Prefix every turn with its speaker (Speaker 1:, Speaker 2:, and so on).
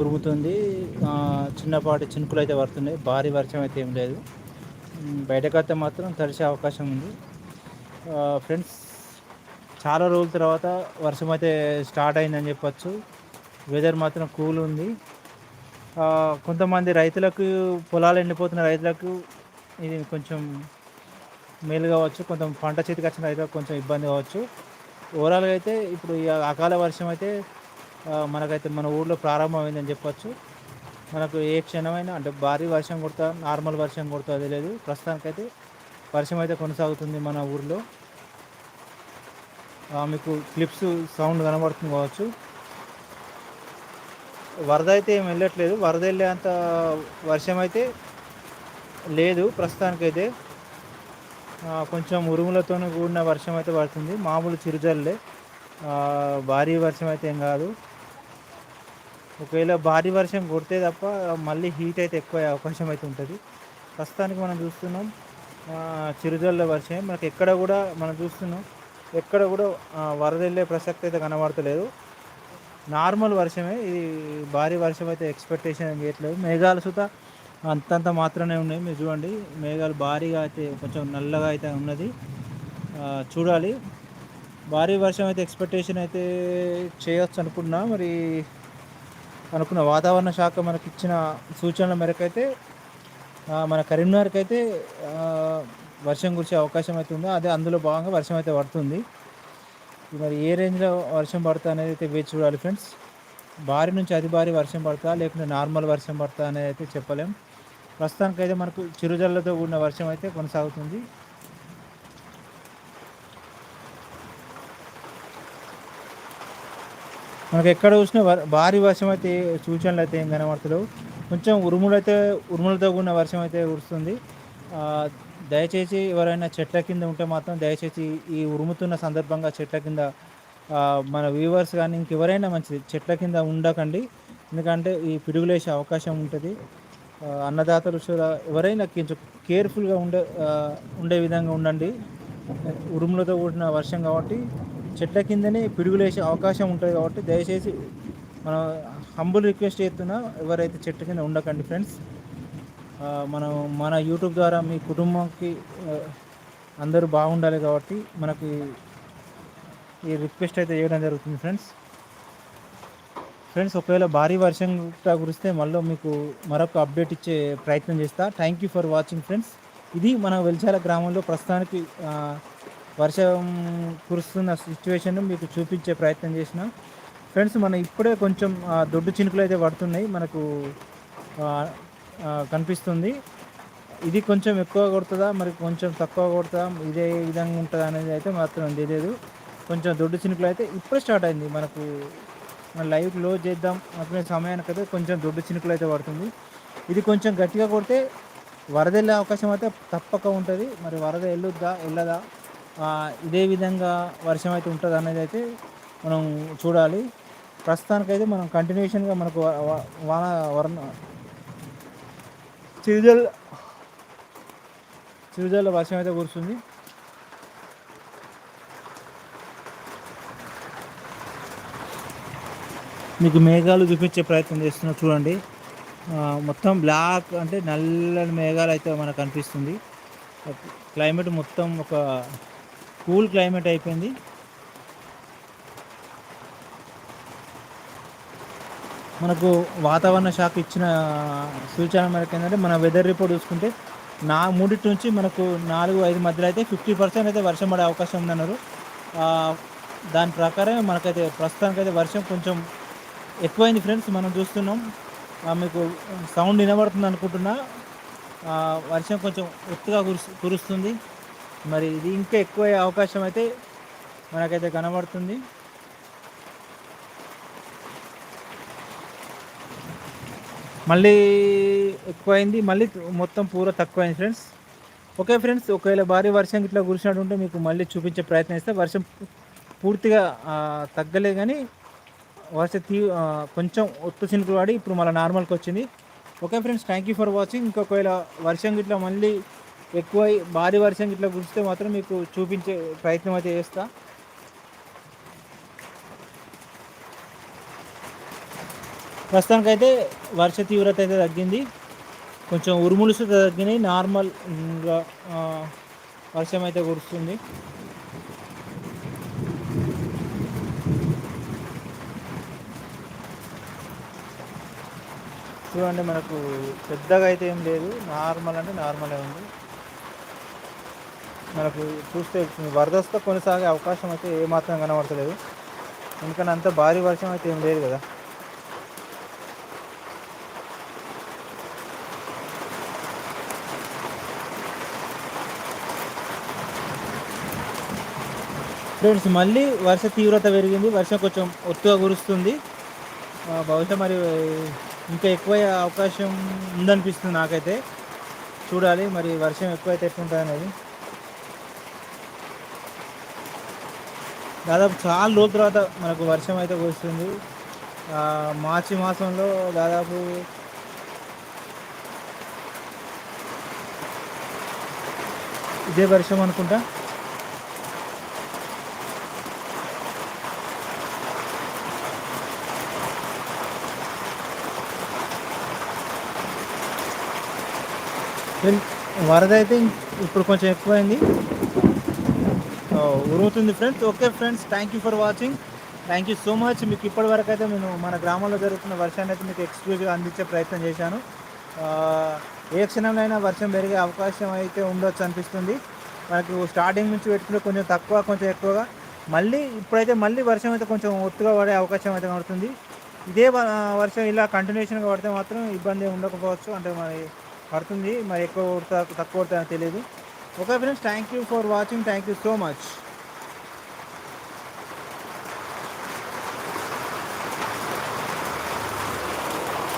Speaker 1: ఉరుముతుంది చిన్నపాటి చినుకులు అయితే పడుతున్నాయి. భారీ వర్షం అయితే ఏం లేదు. బయటకైతే మాత్రం తడిసే అవకాశం ఉంది. ఫ్రెండ్స్ చాలా రోజుల తర్వాత వర్షం అయితే స్టార్ట్ అయిందని చెప్పచ్చు. వెదర్ మాత్రం కూల్ ఉంది. కొంతమంది రైతులకు పొలాలు ఎండిపోతున్న రైతులకు ఇది కొంచెం మేలు కావచ్చు. కొంచెం పంట చేతికి వచ్చిన రైతులకు కొంచెం ఇబ్బంది కావచ్చు. ఓవరాల్గా అయితే ఇప్పుడు ఈ అకాల వర్షం అయితే మనకైతే మన ఊళ్ళో ప్రారంభమైందని చెప్పచ్చు. మనకు ఏ క్షణమైనా అంటే భారీ వర్షం కొడతా నార్మల్ వర్షం కొడతా అది లేదు ప్రస్తుతానికైతే వర్షం అయితే కొనసాగుతుంది మన ఊర్లో. మీకు క్లిప్స్ సౌండ్ కనబడుతుంది కావచ్చు. వరద అయితే ఏం వెళ్ళట్లేదు. వరద వెళ్ళేంత వర్షం అయితే లేదు ప్రస్తుతానికైతే. కొంచెం ఉరుములతో కూడిన వర్షం అయితే పడుతుంది. మామూలు చిరుజల్లే. భారీ వర్షం అయితే ఏం కాదు. ఒకవేళ భారీ వర్షం కొడితే తప్ప మళ్ళీ హీట్ అయితే ఎక్కువ అవకాశం అయితే ఉంటుంది. ప్రస్తుతానికి మనం చూస్తున్నాం చిరుజల్ల వర్షం మనకి ఎక్కడ కూడా మనం చూస్తున్నాం ఎక్కడ కూడా వరద వెళ్ళే ప్రసక్తి అయితే కనబడతలేదు. నార్మల్ వర్షమే ఇది భారీ వర్షం అయితే ఎక్స్పెక్టేషన్ చేయట్లేదు. మేఘాలు సుత అంతంత మాత్రమే ఉన్నాయి. మీరు చూడండి మేఘాలు భారీగా అయితే కొంచెం నల్లగా అయితే ఉన్నది. చూడాలి. భారీ వర్షం అయితే ఎక్స్పెక్టేషన్ అయితే చేయొచ్చు అనుకున్నా. మరి అనుకున్న వాతావరణ శాఖ మనకి ఇచ్చిన సూచనల మేరకు అయితే మన కరీంనగర్కి అయితే వర్షం కురిసే అవకాశం అయితే ఉందో. అదే అందులో భాగంగా వర్షం అయితే పడుతుంది. మరి ఏ రేంజ్లో వర్షం పడుతా అనేది అయితే వేచి చూడాలి ఫ్రెండ్స్. భారీ నుంచి అతి భారీ వర్షం పడతా లేకుంటే నార్మల్ వర్షం పడతా అనేది అయితే చెప్పలేం. ప్రస్తుతానికైతే మనకు చిరుజల్లతో కూడిన వర్షం అయితే కొనసాగుతుంది. మనకు ఎక్కడ చూసినా భారీ వర్షం అయితే సూచనలు అయితే ఏం కనబడతలేవు. కొంచెం ఉరుములైతే ఉరుములతో కూడిన వర్షం అయితే కురుస్తుంది దయచేసి ఎవరైనా చెట్ల కింద ఉంటే మాత్రం దయచేసి ఈ ఉరుముతున్న సందర్భంగా చెట్ల కింద మన వ్యూవర్స్ కానీ ఇంకెవరైనా మంచిది చెట్ల కింద ఉండకండి. ఎందుకంటే ఈ పిడుగులేసే అవకాశం ఉంటుంది. అన్నదాతలు ఎవరైనా కొంచెం కేర్ఫుల్గా ఉండే ఉండే విధంగా ఉండండి. ఉరుములతో కూడిన వర్షం కాబట్టి చెట్ల కిందనే పిడుగులు వేసే అవకాశం ఉంటుంది కాబట్టి దయచేసి మనం హంబుల్ రిక్వెస్ట్ చేస్తున్నా ఎవరైతే చెట్టు కింద ఉండకండి ఫ్రెండ్స్ మనం మన యూట్యూబ్ ద్వారా మీ కుటుంబంకి అందరూ బాగుండాలి కాబట్టి మనకి ఈ రిక్వెస్ట్ అయితే చేయడం జరుగుతుంది ఫ్రెండ్స్ ఫ్రెండ్స్ ఒకవేళ భారీ వర్షం కురిస్తే మళ్ళీ మీకు మరొక అప్డేట్ ఇచ్చే ప్రయత్నం చేస్తా. Thank you for watching friends ఇది మన వెల్చాల గ్రామంలో ప్రస్తుతానికి వర్షం కురుస్తున్న సిచ్యువేషన్ మీకు చూపించే ప్రయత్నం చేసిన. ఫ్రెండ్స్ మనం ఇప్పుడే కొంచెం దొడ్డు చినుకులు అయితే పడుతున్నాయి. మనకు కనిపిస్తుంది. ఇది కొంచెం ఎక్కువ కొడుతుందా? మరి కొంచెం తక్కువ కొడుతుందా? ఇదే విధంగా ఉంటుందా అనేది అయితే మాత్రం తెలియదు. కొంచెం దొడ్డు చినుకులు అయితే ఇప్పుడే స్టార్ట్ అయింది. మనకు లైవ్లో చేద్దాం అనుకునే సమయానికైతే కొంచెం దొడ్డు చినుకులు అయితే పడుతుంది. ఇది కొంచెం గట్టిగా కొడితే వరద వెళ్ళే అవకాశం అయితే తప్పక ఉంటుంది. మరి వరద వెళ్ళొద్దా? వెళ్ళదా? ఇదే విధంగా వర్షం అయితే ఉంటుంది అనేది అయితే మనం చూడాలి. ప్రస్తుతానికైతే మనం కంటిన్యూషన్గా మనకు వాన వర్ణ చిరుజల్ చిరుజల్లో వర్షం అయితే కురుస్తుంది. మీకు మేఘాలు చూపించే ప్రయత్నం చేస్తున్నా చూడండి. మొత్తం బ్లాక్ అంటే నల్లని మేఘాలు అయితే మనకు కనిపిస్తుంది. క్లైమేట్ మొత్తం ఒక కూల్ క్లైమేట్ అయిపోయింది. మనకు వాతావరణ శాఖ ఇచ్చిన సూచన మేరకు ఏంటంటే మన వెదర్ రిపోర్ట్ చూసుకుంటే నా మూడింటి నుంచి మనకు నాలుగు ఐదు మధ్యలో అయితే ఫిఫ్టీ పర్సెంట్ అయితే వర్షం పడే అవకాశం ఉందన్నారు. దాని ప్రకారం మనకైతే ప్రస్తుతానికైతే వర్షం కొంచెం ఎక్కువైంది ఫ్రెండ్స్ మనం చూస్తున్నాం. మీకు సౌండ్ వినబడుతుంది అనుకుంటున్నా. వర్షం కొంచెం ఎత్తుగా కురుస్తుంది. మరి ఇది ఇంకా ఎక్కువ అవకాశం అయితే మనకైతే కనబడుతుంది. మళ్ళీ ఎక్కువైంది మళ్ళీ మొత్తం పూర తక్కువైంది ఫ్రెండ్స్. ఓకే ఫ్రెండ్స్ ఒకవేళ భారీ వర్షం ఇట్లా కురిసినట్టు ఉంటే మీకు మళ్ళీ చూపించే ప్రయత్నం చేస్తే. వర్షం పూర్తిగా తగ్గలే కానీ వర్ష తీ కొంచెం ఒత్తు చినుకులు వాడి ఇప్పుడు మళ్ళీ నార్మల్కి వచ్చింది. Okay friends thank you for watching. ఇంకొకవేళ వర్షం ఇట్లా మళ్ళీ ఎక్కువ భారీ వర్షం ఇట్లా కురిస్తే మాత్రం మీకు చూపించే ప్రయత్నం అయితే చేస్తా. ప్రస్తుతానికైతే వర్ష తీవ్రత అయితే తగ్గింది. కొంచెం ఉరుములుసు తగ్గినాయి. నార్మల్గా వర్షం అయితే కురుస్తుంది. చూడండి మనకు పెద్దగా అయితే ఏం లేదు. నార్మల్ అంటే నార్మలే ఉంది. మనకు చూస్తే వరదస్తో కొనసాగే అవకాశం అయితే ఏమాత్రం కనబడతలేదు. ఎందుకంటే అంత భారీ వర్షం అయితే ఏం లేదు కదా. ఫ్రెండ్స్ మళ్ళీ వర్ష తీవ్రత పెరిగింది. వర్షం కొంచెం ఒత్తుగా కురుస్తుంది. బహుశా మరి ఇంకా ఎక్కువ అవకాశం ఉందనిపిస్తుంది నాకైతే. చూడాలి మరి వర్షం ఎక్కువైతే ఎట్లుంటుంది అనేది దాదాపు చాలా రోజుల తర్వాత మనకు వర్షం అయితే కురుస్తుంది. మార్చి మాసంలో దాదాపు ఇదే వర్షం అనుకుంటా. వరద అయితే ఇప్పుడు కొంచెం ఎక్కువైంది. ఉరుగుతుంది friends. Okay friends thank you for watching thank you so much మీకు ఇప్పటి వరకు అయితే నేను మన గ్రామంలో జరుగుతున్న వర్షాన్ని అయితే మీకు ఎక్స్క్లూజివ్గా అందించే ప్రయత్నం చేశాను. ఏ క్షణంలో అయినా వర్షం పెరిగే అవకాశం అయితే ఉండొచ్చు అనిపిస్తుంది. మనకు స్టార్టింగ్ నుంచి పెట్టుకుంటే కొంచెం తక్కువ కొంచెం ఎక్కువగా. మళ్ళీ ఇప్పుడైతే మళ్ళీ వర్షం అయితే కొంచెం ఒత్తుగా పడే అవకాశం అయితే పడుతుంది ఇదే వర్షం ఇలా కంటిన్యూషన్గా పడితే మాత్రం ఇబ్బంది ఉండకపోవచ్చు. అంటే మరి పడుతుంది. మరి ఎక్కువ తక్కువ తెలియదు. okay friends thank you for watching. Thank you so much.